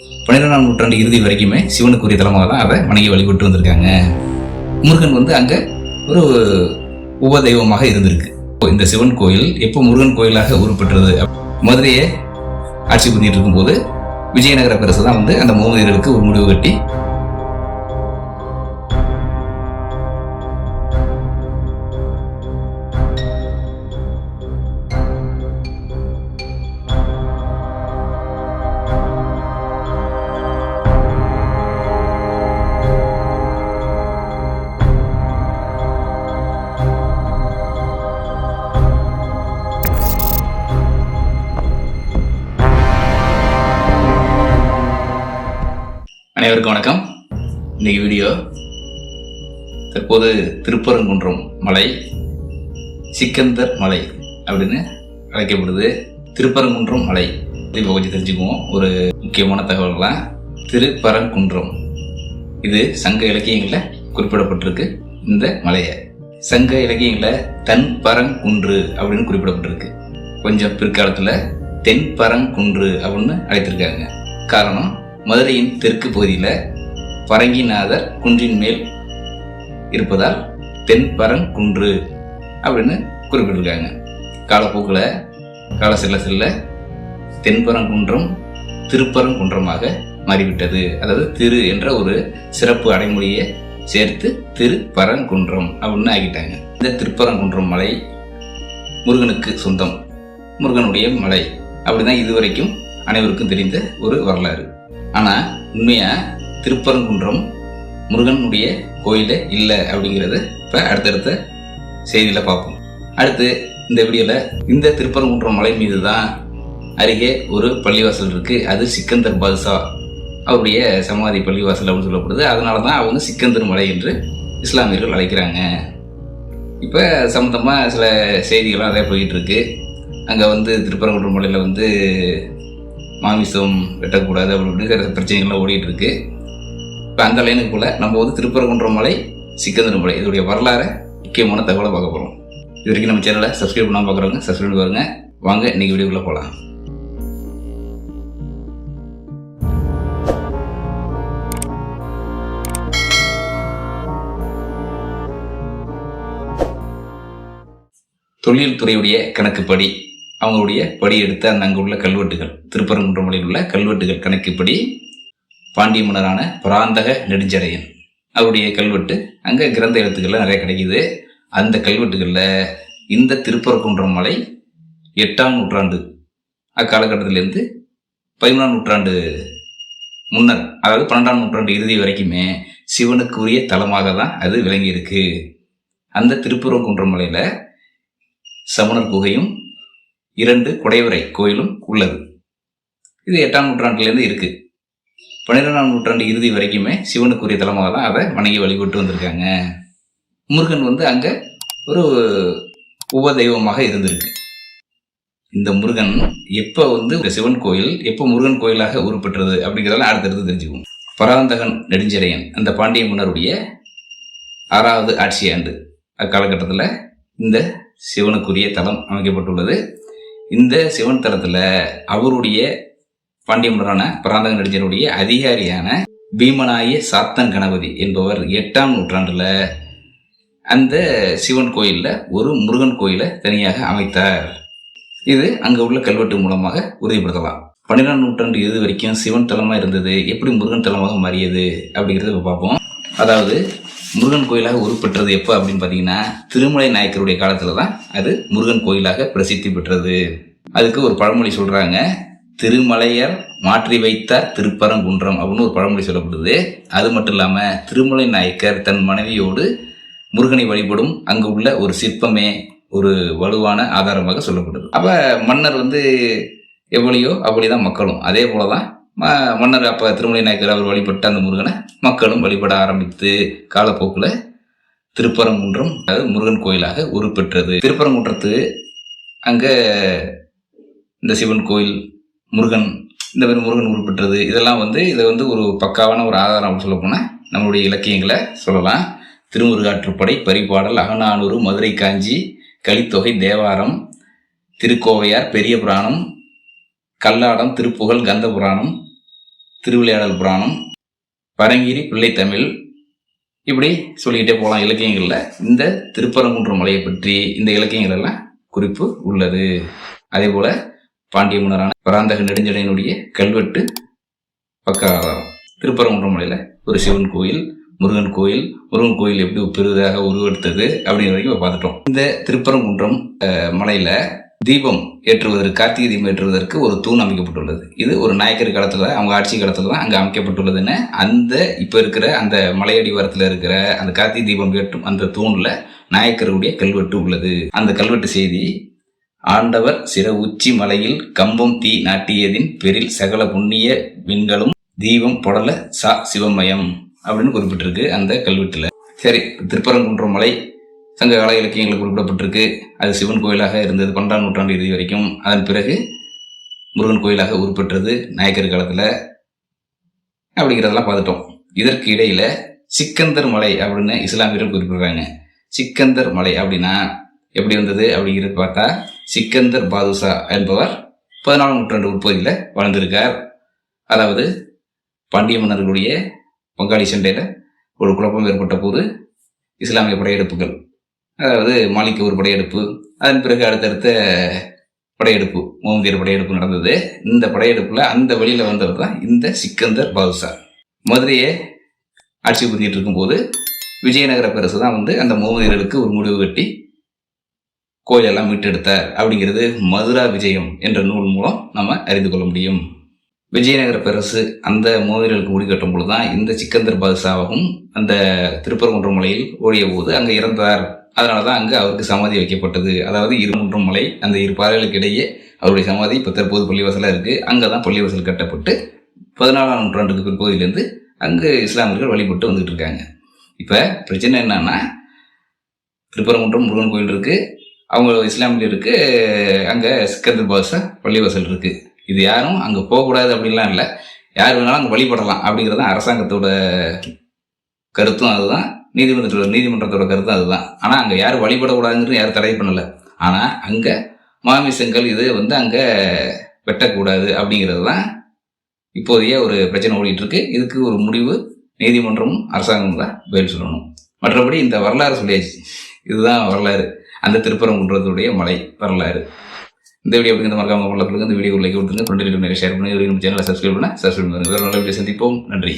பன்னிரெண்டாம் நூற்றாண்டு இறுதி வரைக்குமே சிவனுக்குரிய தலமாக தான் அதை வணங்கி வழிபட்டு வந்திருக்காங்க. முருகன் வந்து அங்கே ஒரு உபதெய்வமாக இருந்திருக்கு. இப்போ இந்த சிவன் கோயில் எப்போ முருகன் கோயிலாக உருப்பெற்றது? மதுரையை ஆட்சி பண்ணிட்டு இருக்கும்போது விஜயநகர அரசு தான் வந்து அந்த மூவதியர்களுக்கு ஒரு முடிவு கட்டி அனைவருக்கும் வணக்கம். இன்றைக்கி வீடியோ தற்போது திருப்பரங்குன்றம் மலை சிக்கந்தர் மலை அப்படின்னு அழைக்கப்படுது. திருப்பரங்குன்றம் மலை இப்போ கொஞ்சம் தெரிஞ்சுக்குவோம். ஒரு முக்கியமான தகவல்களாம் திருப்பரங்குன்றம். இது சங்க இலக்கியங்களில் குறிப்பிடப்பட்டிருக்கு. இந்த மலையை. சங்க இலக்கியங்களில் தன்பரங்குன்று அப்படின்னு குறிப்பிடப்பட்டிருக்கு. கொஞ்சம் பிற்காலத்தில் தென்பரங்குன்று அப்படின்னு அழைத்திருக்காங்க. காரணம் மதுரையின் தெற்கு பகுதியில் பரங்கிநாதர் குன்றின் மேல் இருப்பதால் தென்பரங்குன்று அப்படின்னு குறிப்பிட்டிருக்காங்க. காலப்போக்கில் கால செல்ல செல்ல தென்பரங்குன்றம் திருப்பரங்குன்றமாக மாறிவிட்டது. அதாவது திரு என்ற ஒரு சிறப்பு அடைமொழியை சேர்த்து திருப்பரங்குன்றம் அப்படின்னு ஆகிட்டாங்க இந்த திருப்பரங்குன்றம் மலை முருகனுக்கு சொந்தம். முருகனுடைய மலை. அப்படிதான் இதுவரைக்கும் அனைவருக்கும் தெரிந்த ஒரு வரலாறு. ஆனால் உண்மையாக திருப்பரங்குன்றம் முருகனுடைய கோயிலே இல்லை அப்படிங்கிறது இப்போ அடுத்தடுத்த செய்தியில் பார்ப்போம். அடுத்து இந்த வீடியோவில் இந்த திருப்பரங்குன்றம் மலை மீது தான் அருகே ஒரு பள்ளிவாசல் இருக்குது அது சிக்கந்தர் பாதுஷா அவருடைய சமாதி பள்ளிவாசல் அப்படின்னு சொல்லப்படுது. அதனால தான் அவங்க சிக்கந்தர் மலை என்று இஸ்லாமியர்கள் அழைக்கிறாங்க. இப்போ சம்மந்தமாக சில செய்திகள்லாம் நிறையா போயிட்டுருக்கு அங்கே வந்து திருப்பரங்குன்றம் மலையில் வந்து மாமிசம் வெட்டக்கூடாது அப்படின்னு சில பிரச்சனைகள்லாம் ஓடிட்டு இருக்கு இப்போ அந்த லைனுக்குள்ள நம்ம வந்து திருப்பரங்குன்றம் மலை சிக்கந்தர் மலை இதோடைய வரலாறு முக்கியமான தகவலை பார்க்க போகிறோம் இது வரைக்கும் நம்ம சேனலை சப்ஸ்கிரைப் பண்ணாமல் பார்க்குறவங்க சப்ஸ்கிரைப் பண்ணி பாருங்க. வாங்க இன்னைக்கு வீடியோக்குள்ளே போகலாம் தொழில் துறையுடைய கணக்குப்படி அவங்களுடைய படி எடுத்த அந்த அங்கே உள்ள கல்வெட்டுகள். திருப்பரங்குன்ற மலையில் உள்ள கல்வெட்டுகள் கணக்குப்படி பாண்டிய மன்னரான பராந்தக நெடுஞ்சடையன் அவருடைய கல்வெட்டு. அங்கே கிரந்த எழுத்துக்கள்லாம் நிறைய கிடைக்குது. அந்த கல்வெட்டுகளில் இந்த திருப்பரங்குன்றம் மலை எட்டாம் நூற்றாண்டு அக்காலகட்டத்திலேருந்து பதிமூணாம் நூற்றாண்டு முன்னர் அதாவது பன்னெண்டாம் நூற்றாண்டு இறுதி வரைக்குமே சிவனுக்கு உரிய தலமாக தான் அது விளங்கியிருக்கு. அந்த திருப்பரங்குன்றம் மலையில் சமணர் குகையும் இரண்டு குடைவரை கோயிலும் உள்ளது. இது எட்டாம் நூற்றாண்டுலேருந்து இருக்குது பன்னிரெண்டாம் நூற்றாண்டு இறுதி வரைக்குமே சிவனுக்குரிய தலமாக தான் அதை வணங்கி வழிபட்டு வந்திருக்காங்க. முருகன் வந்து அங்கே ஒரு உபதெய்வமாக இருந்திருக்கு. இந்த முருகன் எப்போ வந்து இந்த சிவன் கோயில் எப்போ முருகன் கோயிலாக உருப்பெற்றது அப்படிங்கிறதெல்லாம் அடுத்தடுத்து தெரிஞ்சுக்குவோம். பராந்தகன் நெடுஞ்செழியன் அந்த பாண்டிய மன்னருடைய ஆறாவது ஆட்சி ஆண்டு அக்காலகட்டத்தில் இந்த சிவனுக்குரிய தலம் அமைக்கப்பட்டுள்ளது. இந்த சிவன் தலத்தில் அவருடைய பாண்டிய மன்னரான பராந்தக நடிகருடைய அதிகாரியான பீமனாய சாத்தன் கணபதி என்பவர் எட்டாம் நூற்றாண்டுல அந்த சிவன் கோயில்ல ஒரு முருகன் கோயிலை தனியாக அமைத்தார். இது அங்க உள்ள கல்வெட்டு மூலமாக உறுதிப்படுத்தலாம். பன்னிரெண்டாம் நூற்றாண்டு இது வரைக்கும் சிவன் தலமா இருந்தது எப்படி முருகன் தலமாக மாறியது அப்படிங்கிறத பார்ப்போம். அதாவது முருகன் கோயிலாக உருப்பெற்றது எப்போ அப்படின்னு பார்த்தீங்கன்னா திருமலை நாயக்கருடைய காலத்தில் தான் அது முருகன் கோயிலாக பிரசித்தி பெற்றது. அதுக்கு ஒரு பழமொழி சொல்கிறாங்க திருமலையர் மாற்றி வைத்தார் திருப்பரங்குன்றம் அப்படின்னு ஒரு பழமொழி சொல்லப்படுது. அது மட்டும் இல்லாமல் திருமலை நாயக்கர் தன் மனைவியோடு முருகனை வழிபடும் அங்கு உள்ள ஒரு சிற்பமே ஒரு வலுவான ஆதாரமாக சொல்லப்படுது. அப்போ மன்னர் வந்து எவ்வளியோ அப்படிதான் மக்களும். அதே போல தான் மன்னர் அப்போ திருமலை நாயக்கர் அவர் வழிபட்ட அந்த முருகனை மக்களும் வழிபட ஆரம்பித்து காலப்போக்கில் திருப்பரங்குன்றம் அதாவது முருகன் கோயிலாக உருப்பெற்றது திருப்பரங்குன்றத்து அங்கே இந்த சிவன் கோயில் முருகன் இந்த மாதிரி முருகன் உருப்பெற்றது இதெல்லாம் வந்து இதை வந்து ஒரு பக்காவான ஒரு ஆதாரம் அப்படின்னு சொல்ல போனால் நம்மளுடைய இலக்கியங்களை சொல்லலாம். திருமுருகாற்றுப்படை பரிபாடல் அகநானூறு மதுரை காஞ்சி கலித்தொகை தேவாரம் திருக்கோவையார் பெரிய புராணம் கல்லாடம் திருப்புகழ் கந்த புராணம் திருவிளையாடல் புராணம் பரங்கிரி பிள்ளைத்தமிழ் இப்படி சொல்லிக்கிட்டே போகலாம் இலக்கியங்களில். இந்த திருப்பரங்குன்றம் மலையை பற்றி இந்த இலக்கியங்கள் எல்லாம் குறிப்பு உள்ளது. அதே போல பாண்டிய மன்னரான பராந்தக நெடுஞ்சடையினுடைய கல்வெட்டு பக்கம் திருப்பரங்குன்ற திருப்பரங்குன்றம் ஒரு சிவன் கோயில் முருகன் கோயில் முருகன் கோயில் எப்படி பெரிதாக உருவெடுத்தது அப்படிங்கிற வரைக்கும் பார்த்துட்டோம். இந்த திருப்பரங்குன்றம் மலையில் தீபம் ஏற்றுவதற்கு கார்த்திகை தீபம் ஏற்றுவதற்கு ஒரு தூண் அமைக்கப்பட்டுள்ளது. இது ஒரு நாயக்கர் காலத்தில் அவங்க ஆட்சி காலத்தில் தான் அங்கே அமைக்கப்பட்டுள்ளதுன்னு அந்த இப்போ இருக்கிற அந்த மலையடிவாரத்துல இருக்கிற அந்த கார்த்திகை தீபம் ஏற்றும் அந்த தூணில் நாயக்கருடைய கல்வெட்டு உள்ளது. அந்த கல்வெட்டு செய்தி ஆண்டவர் சிற உச்சி மலையில் கம்பம் தீ நாட்டியதின் பெரில் சகல புண்ணிய விண்களும் தீபம் பொடல சா சிவமயம் அப்படின்னு குறிப்பிட்டிருக்கு அந்த கல்வெட்டில். சரி திருப்பரங்குன்றம் மலை சங்க கால இலக்கியங்கள் குறிப்பிடப்பட்டிருக்கு. அது சிவன் கோயிலாக இருந்தது பன்னெண்டாம் நூற்றாண்டு இறுதி வரைக்கும். அதன் பிறகு முருகன் கோயிலாக உருப்பெற்றது நாயக்கர் காலத்தில் அப்படிங்கிறதெல்லாம் பார்த்துட்டோம். இதற்கு இடையில சிக்கந்தர் மலை அப்படின்னு இஸ்லாமியர்கள் குறிப்பிடுறாங்க. சிக்கந்தர் மலை அப்படின்னா எப்படி வந்தது அப்படிங்கிறது பார்த்தா சிக்கந்தர் பாதுஷா என்பவர் பதினாலாம் நூற்றாண்டு உட்பகுதியில் வாழ்ந்திருக்கார். அதாவது பாண்டிய மன்னர்களுடைய பங்காளி சண்டையில் ஒரு குழப்பம் ஏற்பட்ட போது இஸ்லாமிய படையெடுப்புகள் அதாவது மாலிக்கு ஒரு படையெடுப்பு. அதன் பிறகு அடுத்தடுத்த படையெடுப்பு முகமதியர் படையெடுப்பு நடந்தது. இந்த படையெடுப்புல அந்த வழியில வந்தவர் தான் இந்த சிக்கந்தர் பாதுஷா. மதுரையை ஆட்சி புரிஞ்சிட்டு இருக்கும்போது விஜயநகர பேரரசு தான் வந்து அந்த முகமதியர்களுக்கு ஒரு முடிவு கட்டி கோயிலெல்லாம் மீட்டெடுத்தார். அப்படிங்கிறது மதுரா விஜயம் என்ற நூல் மூலம் நம்ம அறிந்து கொள்ள முடியும். விஜயநகர பேரரசு அந்த மோதிரர்களுக்கு முடிக்கட்டும் பொழுது தான் இந்த சிக்கந்தர் பாதுஷாவும் அந்த திருப்பரங்குன்ற மலையில் ஓடிய போது அங்கே இறந்தார். அதனால தான் அங்கே அவருக்கு சமாதி வைக்கப்பட்டது. அதாவது இரு மூன்று மலை அந்த இரு பாறைகளுக்கு இடையே அவருடைய சமாதி இப்போ தற்போது பள்ளிவாசலாக இருக்குது அங்கே தான் பள்ளிவாசல் கட்டப்பட்டு பதினாலாம் நூற்றாண்டுக்கு பிற்பகுதியிலேருந்து அங்கே இஸ்லாமியர்கள் வழிபட்டு வந்துட்டு இருக்காங்க. இப்போ பிரச்சனை என்னன்னா திருப்பரங்குன்றம் முருகன் கோயில் இருக்குது அவங்க இஸ்லாமியருக்கு அங்கே சிக்கந்தர் பாஷா பள்ளிவாசல் இருக்குது இது யாரும் அங்கே போகக்கூடாது அப்படின்லாம் இல்லை. யார் வேணாலும் அங்கே வழிபடலாம் அப்படிங்கிறது தான் அரசாங்கத்தோட கருத்தும் அதுதான். நீதிமன்றத்தோட நீதிமன்றத்தோட கருத்து அதுதான். ஆனால் அங்கே யாரும் வழிபடக்கூடாதுன்னு யாரும் தடை பண்ணலை. ஆனால் அங்கே மாமிசங்கள் இது வந்து அங்கே வெட்டக்கூடாது அப்படிங்கிறது தான் இப்போதைய ஒரு பிரச்சனை ஓடிட்டு இருக்கு இதுக்கு ஒரு முடிவு நீதிமன்றமும் அரசாங்கமும் தான் பதில் சொல்லணும். மற்றபடி இந்த வரலாறு சொல்லியாச்சு. இதுதான் வரலாறு. அந்த திருப்பரங்குன்றத்துடைய மலை வரலாறு. இந்த வீடியோ அப்படிங்கிற மறக்காம உள்ள இந்த வீடியோ லைக் கொடுத்துருங்க. ஃப்ரெண்டு நிறைய ஷேர் பண்ணி சேனலை சப்ஸ்கிரைப் பண்ண சப்ஸ்கிரைப் பண்ணுங்க. நல்ல வீடியோ சந்திப்போம். நன்றி.